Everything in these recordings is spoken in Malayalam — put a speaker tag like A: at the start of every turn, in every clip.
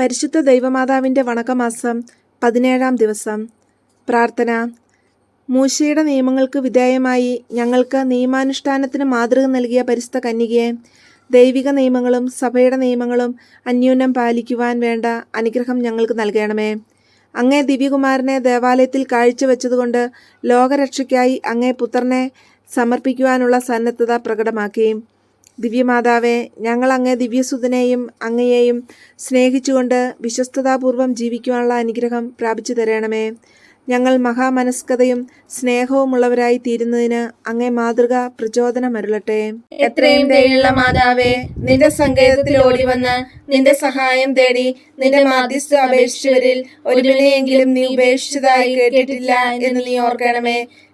A: പരിശുദ്ധ ദൈവമാതാവിന്റെ വണക്കമാസം പതിനേഴാം ദിവസം. പ്രാർത്ഥന. മൂശയുടെ നിയമങ്ങൾക്ക് വിധേയമായി ഞങ്ങൾക്ക് നിയമാനുഷ്ഠാനത്തിന് മാതൃക നൽകിയ പരിശുദ്ധ കന്യകയെ ദൈവിക നിയമങ്ങളും സഭയുടെ നിയമങ്ങളും അന്യോന്യം പാലിക്കുവാൻ വേണ്ട അനുഗ്രഹം ഞങ്ങൾക്ക് നൽകണമേ. അങ്ങേ ദിവ്യകുമാരനെ ദേവാലയത്തിൽ കാഴ്ചവെച്ചതുകൊണ്ട് ലോകരക്ഷയ്ക്കായി അങ്ങേ പുത്രനെ സമർപ്പിക്കുവാനുള്ള സന്നദ്ധത പ്രകടമാക്കി. ദിവ്യമാതാവേ ഞങ്ങൾ അങ്ങേ ദിവ്യസുതനെയും അങ്ങയെയും സ്നേഹിച്ചുകൊണ്ട് വിശ്വസ്തതാപൂർവം ജീവിക്കുവാനുള്ള അനുഗ്രഹം പ്രാപിച്ചു തരണമേ. ഞങ്ങൾ മഹാമനസ്കതയും സ്നേഹവുമുള്ളവരായി തീരുന്നതിന് അങ്ങേ മാതൃക പ്രചോദനമരുളട്ടെ.
B: എത്രയും ദയുള്ള മാതാവേ നിന്റെ സങ്കേതത്തിൽ ഓടി വന്ന് നിന്റെ സഹായം തേടി നിന്റെ മാധ്യസ്ഥ അപേക്ഷിച്ചവരിൽ ഒരുവിനെയെങ്കിലും നീ ഉപേക്ഷിച്ചതായി കേട്ടിട്ടില്ല എന്ന് നീ ഓർക്കണമേ.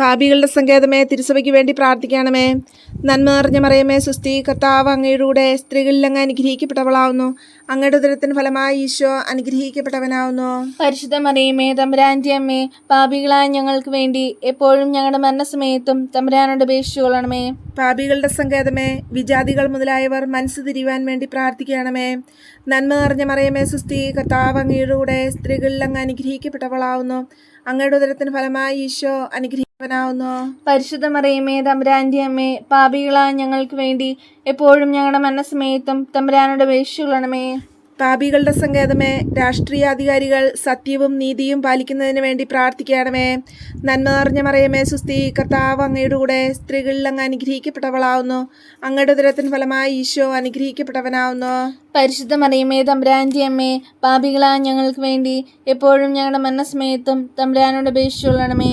A: പാപികളുടെ സങ്കേതമേ തിരുസഭയ്ക്ക് വേണ്ടി പ്രാർത്ഥിക്കണമേ. നന്മ നിറഞ്ഞ മറിയമേ സുസ്ഥി കർത്താവ് അങ്ങയുടെ സ്ത്രീകളിൽ അങ്ങ് അനുഗ്രഹിക്കപ്പെട്ടവളാവുന്നു. അങ്ങയുടെ ഉദരത്തിന് ഫലമായി ഈശോ അനുഗ്രഹിക്കപ്പെട്ടവനാവുന്നു.
B: പരിശുദ്ധ മറിയമേ തമ്പുരാന്റെ അമ്മേ പാപികളായ ഞങ്ങൾക്ക് വേണ്ടി എപ്പോഴും ഞങ്ങളുടെ മരണസമയത്തും തമ്പുരാനോട് അപേക്ഷിച്ചുകൊള്ളണമേ
A: പാപികളുടെ സങ്കേതമേ വിജാതികൾ മുതലായവർ മനസ്സ് തിരിയുവാൻ വേണ്ടി പ്രാർത്ഥിക്കണമേ. നന്മ നിറഞ്ഞ മറിയമേ സുസ്ഥി കർത്താവ് അങ്ങയുടെ സ്ത്രീകളിൽ അങ്ങ് അനുഗ്രഹിക്കപ്പെട്ടവളാവുന്നു. അങ്ങയുടെ ഉദരത്തിന് ഫലമായി ഈശോ അനുഗ്രഹിക്കവനാവുന്നു
B: പരിശുദ്ധ മറിയമേ തമ്പുരാന്റെ അമ്മേ പാപികളായ ഞങ്ങൾക്ക് വേണ്ടി എപ്പോഴും ഞങ്ങളുടെ മനസ്സമേത്തും തമ്പുരാനോട് വേശുകളണമേ
A: പാപികളുടെ സങ്കേതമേ രാഷ്ട്രീയാധികാരികൾ സത്യവും നീതിയും പാലിക്കുന്നതിന് വേണ്ടി പ്രാർത്ഥിക്കണമേ. നന്മ നിറഞ്ഞ മറിയമേ സുസ്ഥി കർത്താവ് അങ്ങയുടെ കൂടെ സ്ത്രീകളിൽ അങ്ങ് അനുഗ്രഹിക്കപ്പെട്ടവളാവുന്നു. അങ്ങയുടെ ദുരത്തിന് ഫലമായി ഈശോ അനുഗ്രഹിക്കപ്പെട്ടവനാവുന്നു.
B: പരിശുദ്ധ മറിയമേ തമ്പുരാന്റെ അമ്മേ പാപികളാ ഞങ്ങൾക്ക് വേണ്ടി എപ്പോഴും ഞങ്ങളുടെ മനസ്സമേത്തും തമ്പുരാനോട് അപേക്ഷിച്ചുകൊള്ളണമേ.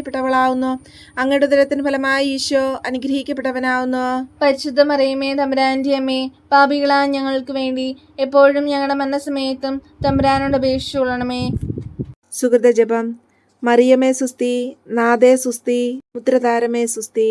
A: അനുഗ്രഹിക്കപ്പെട്ടവളാവുന്നു. അങ്ങയുടെ ഉദരത്തിന് ഫലമായി ഈശോ അനുഗ്രഹിക്കപ്പെട്ടവനാവുന്നു.
B: പരിശുദ്ധ മറിയമേ തമ്പുരാന്റെ അമ്മേ പാപികളാ ഞങ്ങൾക്ക് വേണ്ടി എപ്പോഴും ഞങ്ങളുടെ മരണസമയത്തും തമ്പുരാനോട് അപേക്ഷിച്ചുകൊള്ളണമേ
A: സുഹൃത ജപം മറിയമേ സുസ്തി നാദേ സുസ്തി മുദ്രതാരമേ സുസ്തി